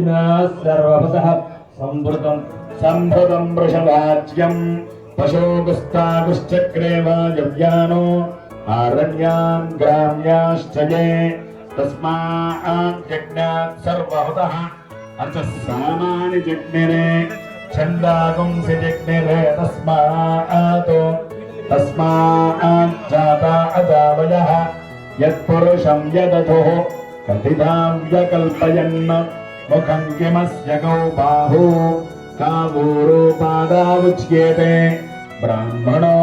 सर्वभतः सम्भृतं सम्भृतं वृषभाज्यं पशोगुस्तागुश्चक्रे वायव्यानो आरण्यान् ग्राम्याश्च ये तस्माज्जज्ञात् सर्वभूतः अथ सामानि जग्निरे छन्दागुंसि जग्निरे तस्मात् तस्माज्जाता अजावयः यत्पुरुषं यदधुः कथितां व्यकल्पयन् ముఖం కిమస్యగౌ బాహు కావూరు పాదావుచ్యేతే బ్రాహ్మణో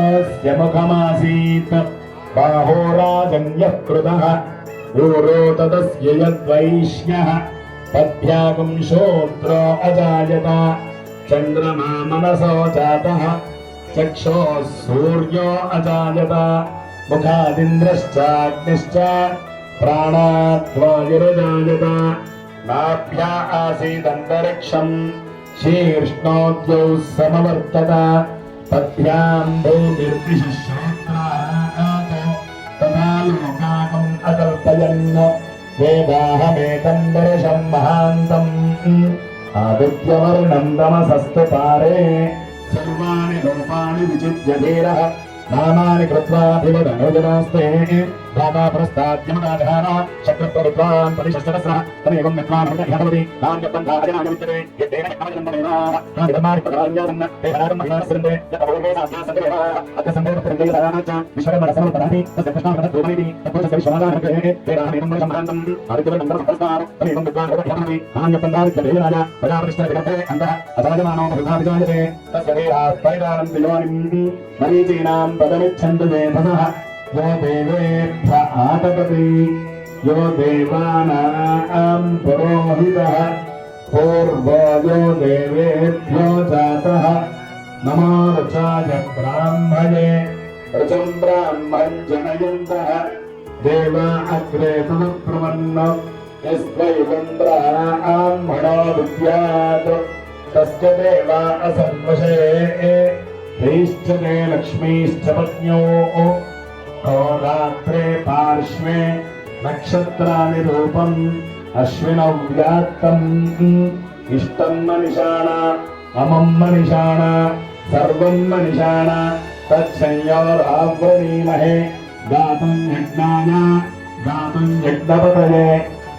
అస్య ముఖమాసీత్ బాహో రాజన్యః కృతః ఊరో తదస్య యద్వైష్ణ్యः పద్భ్యాగం శోత్రో అజాయత చంద్రమా మనసో జాతః చక్షో సూర్యో అజాయత ముఖాదింద్రశ్చాగ్నిశ్చ ప్రాణాత్వాయురజాయత नाभ्या आसीदन्तरिक्षम् शीर्ष्णोद्यौ समवर्तत पद्भ्यां भूमिर्दिशिश्रोत्रात् तथा लोकाकम् अकल्पयन् वेदाहमेतं वर्षं महान्तम् आदित्यवर्णं तमसस्तु पारे सर्वाणि लोपानि विचित्य धीरः नामानि कृत्वाभिवदनुजनास्ते రామాపురస్తాద్యమదాధారా శత్రుత్వరుద్వాన్ పరిశస్రస్ర తమేవం మిత్వానుడభవతి నాన్యపంధాజనానిమిత్తరే యద్దేన యజ్ఞమజనందమేవా నాధర్మాని ప్రకారంయాదన్న దేహారం మహిళాస్రందే యతపూర్వేనాభ్యాసందేవా అర్థసందేవృతందే సదానాచ విశ్వకర్మరసనం పదాని తస్య కృష్ణామృత భూమిని తపోచ విశ్వనాథానగ్రహే వేరామేనం సంభ్రాంతం అరుగవనందర సంప్రస్మారం తమేవం మిత్వానుడభవతి నాన్యపంధాజనాయ ప్రజాపరిష్ట విగతే అంతః అసలజమానో బృహాభిజాయతే తస్య వేరా योनिम् मरीचीनां पदमिच्छन्तु वेधसः यो देवेभ्य आतपति यो देवानां पुरोहितः पूर्वो यो देवेभ्यो जातः नमो ऋचाय ब्राह्मणे ऋचं ब्राह्मं जनयन्तः देवा अग्रे तदप्रवन्न यस्वैवं ब्राह्मणो विद्यात् तस्य देवा असन्वशे ह्रीश्च ते लक्ष्मीश्च पत्न्यो होरात्रे पार्श्वे नक्षत्राणि रूपम् अश्विनौ व्यात्तम् इष्टं मनिषाण अमं मनिषाण सर्वं मनिषाण तच्छंयोराव्रणीमहे गातुं यज्ञाय गातुं यज्ञपतये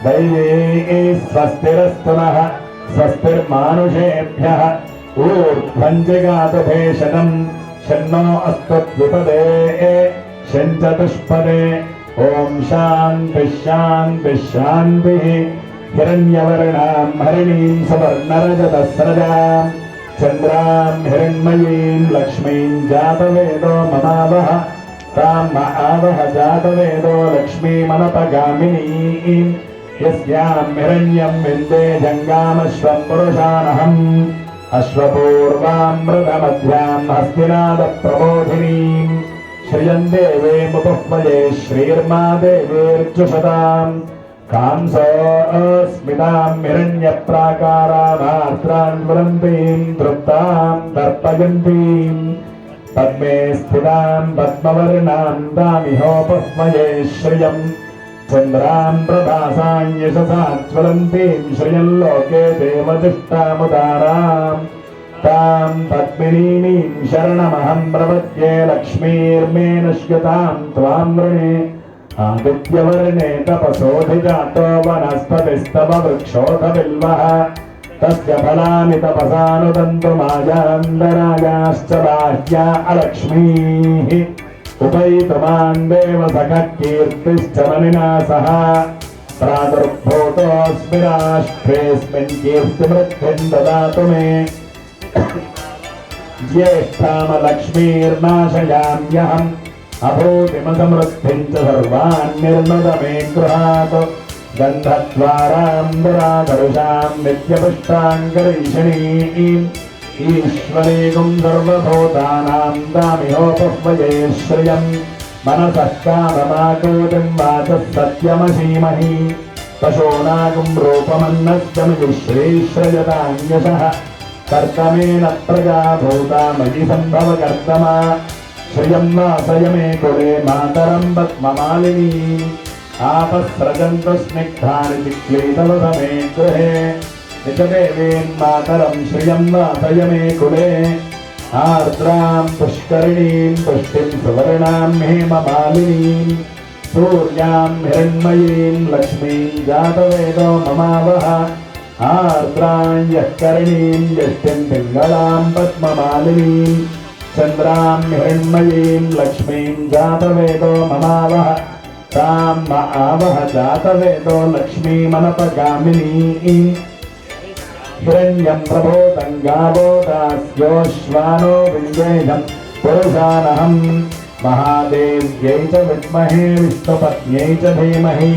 दैवे स्वस्तिरस्तु नः स्वस्तिर्मानुषेभ्यः ऊर्ध्वं जगातभेषणम् शन्नो अस्तु द्विपदे शञ्चतुष्पदे ॐ शान्तिः शान्तिः शान्तिः हिरण्यवर्णां हरिणीं सुवर्णरजतस्रजाम् चन्द्रां हिरण्मयीं लक्ष्मीं जातवेदो ममावह ताम् आवह जातवेदो लक्ष्मीमनपगामिनीम् यस्यां हिरण्यं विन्दे जङ्गामश्वं पुरुषानहम् अश्वपूर्वामृतमध्यां हस्तिनादप्रबोधिनीम् श्रियं देवे मुपह्वये श्रीर्मा देवीर्जुषताम् कांसोऽस्मितां हिरण्यप्राकारामार्द्रान् ज्वलन्तीं तृप्तां तर्पयन्तीम् पद्मे स्थितां पद्मवर्णां दामिहोपह्वये श्रियम् चन्द्रां प्रभासां यशसा ज्वलन्तीं श्रियं लोके देवजिष्टामुदाराम् तां पद्मिनीं शरणमहं प्रपद्ये लक्ष्मीर्मे नश्यतां त्वां वृणे आदित्यवर्णे तपसोऽधिजातो वनस्पतिस्तव वृक्षोऽथ बिल्वः तस्य फलानि तपसानुदन्तु मायान्दरायाश्च बाह्या अलक्ष्मीः उपैतुमान् देव सखः कीर्तिश्च मनिना सह प्रादुर्भूतोऽस्मि राष्ट्रेऽस्मिन् कीर्तिमृद्धिम् ददातु मे ज्येष्ठामलक्ष्मीर्नाशयाम्यहम्। अभूतिमसमृद्धिम् च सर्वान्निर्मद मे गृहात् गन्धद्वाराम्बुराधरुषाम् नित्यपुष्टाङ्गरीषणीम्। ईश्वरीगुम् सर्वभूतानाम् दामिहोपह्वये श्रियम् मनसः काममाकोटिम् वाचः सत्यमसीमहि। पशूनागुम् रूपमन्नस्यमिश्रेश्रयताङ्गशः कर्तमेन प्रजा भूता मयि सम्भव कर्तमा श्रियं वासय मे कुले मातरं पद्ममालिनी आपस्रजन्तु स्निग्धानि चिक्लीतवसमे गृहे निजदेवीं मातरं श्रियं वासय मे कुले आर्द्रां पुष्करिणीं पुष्टिं सुवर्णां हेममालिनीं सूर्यां हिरण्मयीं लक्ष्मीं जातवेदो ममावह आर्द्रां यः करिणीं यष्टिं पिङ्गलां पद्ममालिनीं चन्द्रां हिरण्मयीं लक्ष्मीं जातवेदो ममावह तां म आवह जातवेदो लक्ष्मीमनपगामिनीम् हिरण्यं प्रभोतं गावो दास्योश्वानो विन्देजं पुरुषानहं महादेव्यै च विद्महे विष्णुपत्न्यै च धीमहि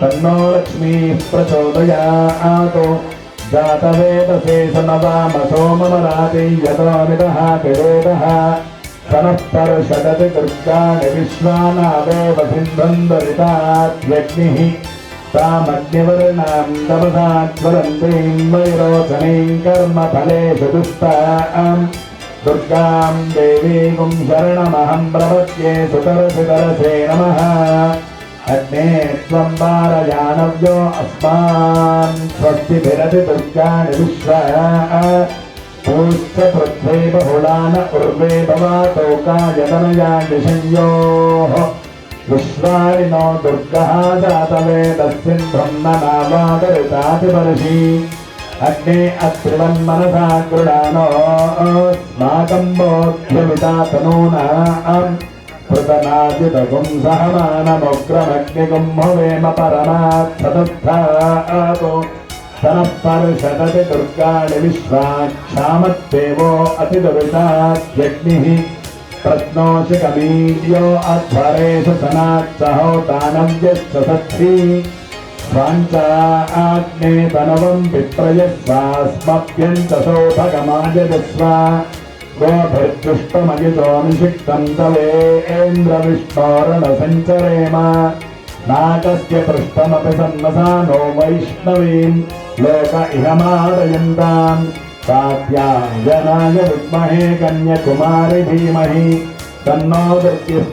तन्नो लक्ष्मीः प्रचोदयातो जातवेदसे समवामसो मम राति यतो निदः पिरेदः तनः पर्षदति दुर्गाणि विश्वानादेव सिन्धुम् दरितात्यग्निः तामग्निवर्णां तमसाज्वलन्तीं वैरोचनीं कर्मफलेषु दुष्टाम् दुर्गां देवीं शरणमहं प्रपद्ये सुतरसितरसे नमः అన్నే త్వం మారయానవ్యో అస్మాన్ స్వస్తిభిరతి దుర్గాణి విశ్వ పూష్ట పృథ్వే బహుళాన ఉర్వే భవాతోకాయతనయా నిషయ్యో విశ్వాని నో దుర్గా దాతవే తస్మిన్బ్రహ్మనామాదరితాతిపరషి అగ్నే అత్రివన్ మనసా గృడానో స్మాకం బోధ్యమితా भवेम परमात्सदत्थातो तनः पर्षदति दुर्गाणि विश्वाक्षामत्देवो अतिदुरिताद्यग्निः प्रश्नोषि कमीड्यो अध्वरेषु सनात्सहोतानव्यश्च सत्थी स्वाञ्चाग्ने तनवं विप्रयस्वास्मभ्यन्तसोभगमाजस्व गोभिर्दुष्टमयितोऽनुषिक्तन्तलेन्द्रविष्णोरणसञ्चरेम नाकस्य पृष्ठमपि सन्नसा नो वैष्णवीम् लोक इह मादयन्ताम् विद्महे कन्यकुमारि धीमहि। तन्नो दृष्टिः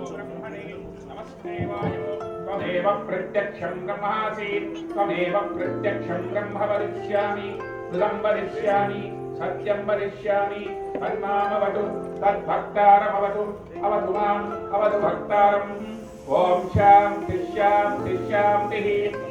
शन्नो भवत्पर्यमा शन्न इन्द्रो बृहस्पतिः शन्नो विष्णुरुद्रः नमो ब्रह्मणे नमस्ते वायो त्वमेव प्रत्यक्षं ब्रह्मासि त्वमेव प्रत्यक्षं ब्रह्म वदिष्यामि कृतं वदिष्यामि सत्यं वदिष्यामि तन्मामवतु तद्भक्तारमवतु अवतु माम् अवतु भक्तारम् ओम शांति शांति शांति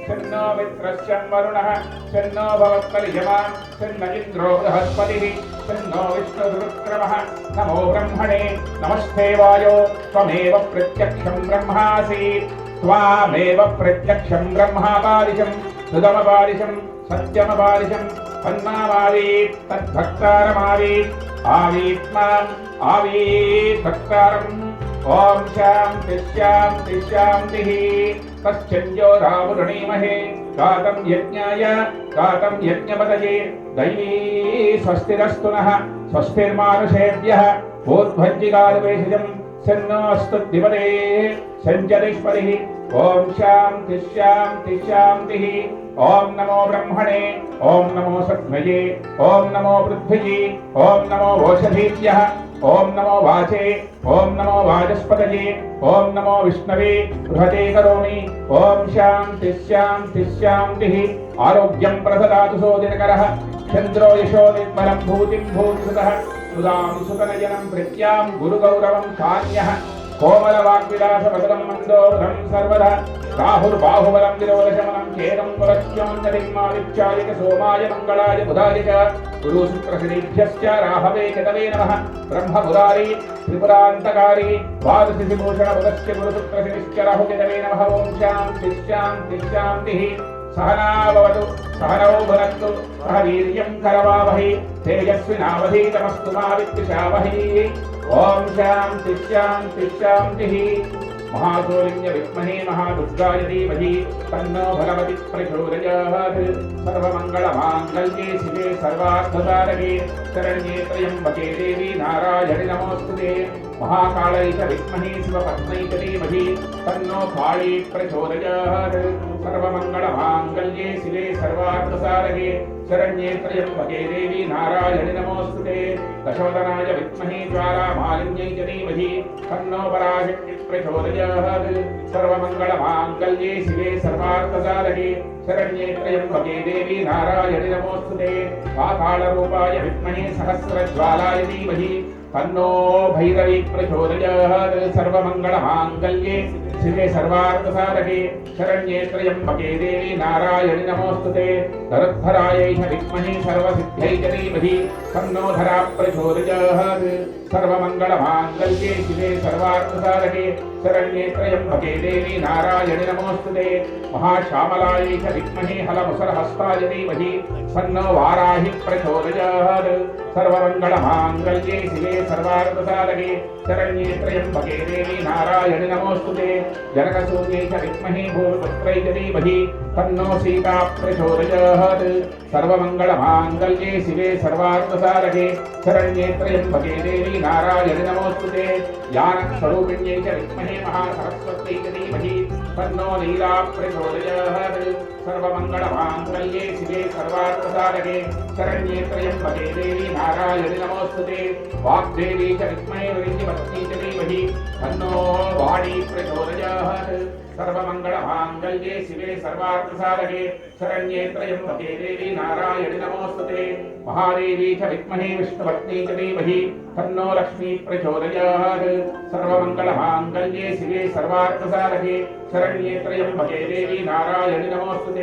छन्नो मित्रश्चन वरुणः छन्नो भवत्परिजमान् छन्न इन्द्रो बृहस्पतिः, छन्नो विष्णुरुक्रमः नमो ब्रह्मणे, नमस्ते वायो, त्वमेव प्रत्यक्ष ब्रह्मासि त्वामेव प्रत्यक्षं ब्रह्मापारिशं सुदमपारिशं सत्यमपारिशं तन्नामावीत् तद्भक्तारमावीत् आवीत् माम्, आवीत् भक्तारम्। ఓం శాంతి శాంతి శాంతి. తచ్చంజో రామురుణీమహే. కాతం యజ్ఞాయ కాతం యజ్ఞపదయే దైవీ స్వస్తిరస్తు స్వస్తిర్మానుషేభ్య. భూద్భజ్జిగాలువేషజం సన్నోస్తు దివదే. సంచరిష్పరి ఓం శాంతి శాంతి శాంతి. ఓం నమో బ్రహ్మణే ఓం నమో సత్వయే ఓం నమో పృథ్వీ ఓం నమో ఓషధీత్య ఓం నమో వాచే ఓం నమో వాచస్పతయే ఓం నమో విష్ణవే బృహతే కరోమి. ఓం శాంతి శాంతి శాంతి. ఆరోగ్యం ప్రసదాతు సోదినకర. చంద్రో యశో నిర్మలం భూతిం భూతిసుత. సుదాం సుతనయనం ప్రత్యాం గురుగౌరవం కాన్యః కోమల వాగ్విలాస వసలం మందోహం సర్వదా రాహుర్బాహుబలం నిరవలశమనం ఖేదం పురక్ష్యమంతరిమాదిత్యాదిక సోమాయ మంగళాయ బుధాయ చ గురు శుక్రశ్రీభ్యశ్చ రాహవే కదవే నమః బ్రహ్మ మురారి త్రిపురాంతకారి ద్వాదశి విభూషణ బుధశ్చ గురు శుక్రశ్రీశ్చ రాహు కదవే నమః ఓం శాంతి శాంతి శాంతిః సహనావతు సహనౌ భునత్తు సహ వీర్యం కరవావహి తేజస్వినావధీతమస్తు మా ఓం శాంతి శాంతి శాంతి మహాశూలిన్య విద్మహే మహాదుర్గాయ ధీమహి. తన్నో భగవతి ప్రచోదయాత్. సర్వమంగళమాంగళ్యే శివే సర్వార్థసారగే శరణ్యే త్రయంబకే దేవి నారాయణి నమోస్తుతే. మహాకాళైక విద్మహే శివపద్మైకరీమహి తన్నో కాళీ ప్రచోదయాత్. సర్వమంగళ మాంగళ్యే శివే సర్వార్థసారగే శరణ్యే త్రయంబకే దేవి నారాయణి నమోస్తుతే. దశోదనాయ విద్మహే జ్వాలా మాలిన్యై చ ధీమహి తన్నో పరాశక్తి ప్రచోదయాత్. సర్వమంగళ మాంగళ్యే శివే సర్వార్థసారగే శరణ్యే త్రయంబకే దేవి నారాయణి నమోస్తుతే. పాతాళ రూపాయ సహస్రజ్వాలాయ ధీమహి తన్నో భైరవి ప్రచోదయాత్ సర్వమంగళమాంగళ్యే. శివే సర్వార్థసారకే శరణ్యే త్రయంబకే దేవి నారాయణి నమోస్తుతే. ధరద్ధరాయై విద్మహి సర్వసిద్ధ్యై చ ధీమహి తన్నో ధరా ప్రచోదయాత్. सर्वमङ्गलमाङ्गल्ये शिवे सर्वार्थसाधके शरण्ये त्र्यम्बके देवी नारायणि नमोऽस्तुते महाश्यामलायै च विद्महे हलमुसलहस्ताय धीमहि तन्नो वाराहि प्रचोदयात् सर्वमङ्गलमाङ्गल्ये शिवे सर्वार्थसाधके शरण्ये त्र्यम्बके देवी नारायणि नमोऽस्तुते जनकसूर्यै च विद्महे भूमिपुत्रै च धीमहि तन्नो सीता प्रचोदयात् सर्वमङ्गलमाङ्गल्ये शिवे सर्वार्थसाधके शरण्ये त्र्यम्बके देवी नारायणि नमोऽस्तुते ज्ञानस्वरूपिण्यै च विद्महे महासरस्वत्यै च धीमहि तन्नो लीला प्रचोदयात् सर्वमङ्गलमाङ्गल्ये शिवे सर्वार्थसाधके शरण्ये त्र्यम्बके देवी नारायणि नमोऽस्तुते वाग्देवी च विद्महे वृन्दिपत्नी च धीमहि तन्नो वाणी प्रचोदयात् सर्वमङ्गलमाङ्गल्ये शिवे सर्वार्थसाधके शरण्ये त्र्यम्बके देवी नारायणि नमोऽस्तुते महादेवी च विद्महे विष्णुपत्नी च धीमहि तन्नो लक्ष्मी प्रचोदयात् सर्वमङ्गलमाङ्गल्ये शिवे सर्वार्थसाधके शरण्ये त्र्यम्बके देवी नारायणि नमोऽस्तुते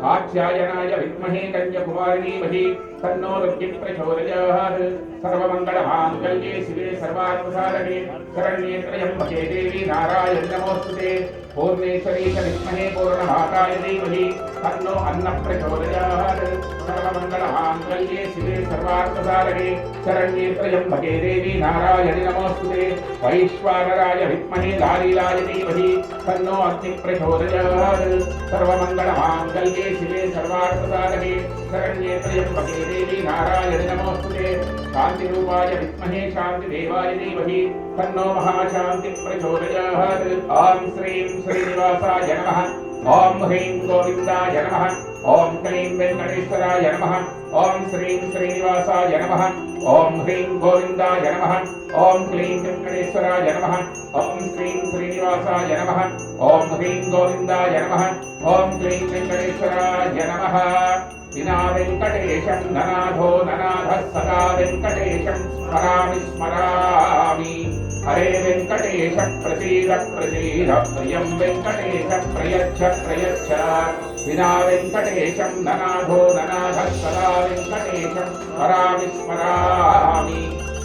कात्यायनाय विद्महे कन्याकुमारि धीमहि तन्नो रुद्रः प्रचोदयात्। सर्वमङ्गलमाङ्गल्ये शिवे सर्वार्थसाधके शरण्ये त्र्यम्बके देवी नारायणि नमोऽस्तुते पूर्णेश्वरी च विद्महे पूर्णमाताय धीमहि तन्नो अन्नः प्रचोदयात्। सर्वमङ्गलमाङ्गल्ये शिवे सर्वार्थसाधके शरण्ये त्र्यम्बके देवी नारायणि नमोऽस्तुते वैश्वानराय विद्महे लालीलाय धीमहि तन्नो अग्निः प्रचोदयात् सर्वमङ्गलमाङ्गल्ये शिवे सर्वार्थसाधके शरण्ये त्र्यम्बके देवी नारायणि नमोऽस्तुते शान्तिरूपाय विद्महे शान्तिदेवाय धीमहि तन्नो महाशान्तिः प्रचोदयात् ॐ श्रीं श्रीनिवासाय नमः ఓం హ్రీం గోవిందాయ నమ. ఓం క్లీం వెంకటేశ్వరాయ నమ. ఓం శ్రీం శ్రీనివాసాయ నమ. ఓం హ్రీం గోవిందాయ నమ. ఓం క్లీం వెంకటేశ్వరాయ నమ. ఓం శ్రీం శ్రీనివాసాయ నమ. ఓం హ్రీం గోవిందాయ నమ. ఓం క్లీం వెంకటేశ్వరాయ నమ. వినా వెంకటేశం ననాథో ననాథ సదా వెంకటేశం స్మరామి స్మరామి. హరే వెంకటేశ ప్రసీద ప్రసీద ప్రియం వెంకటేశ ప్రయచ్చ ప్రయచ్చ. వినా వెంకటేశం ననాథో ననాథ సదా వెంకటేశం స్మరామి స్మరామి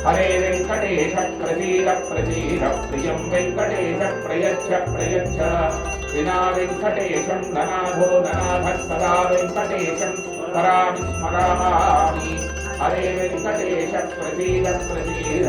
హరే వెంకటేశ ప్రసీద ప్రసీద ప్రియం వెంకటేశ ప్రయచ్చ ప్రయచ్చ. వినా వెంకటేశం ననాథో ననాథ సదా వెంకటేశం స్మరామి స్మరామి హరే వెంకటేశ ప్రసీద ప్రసీద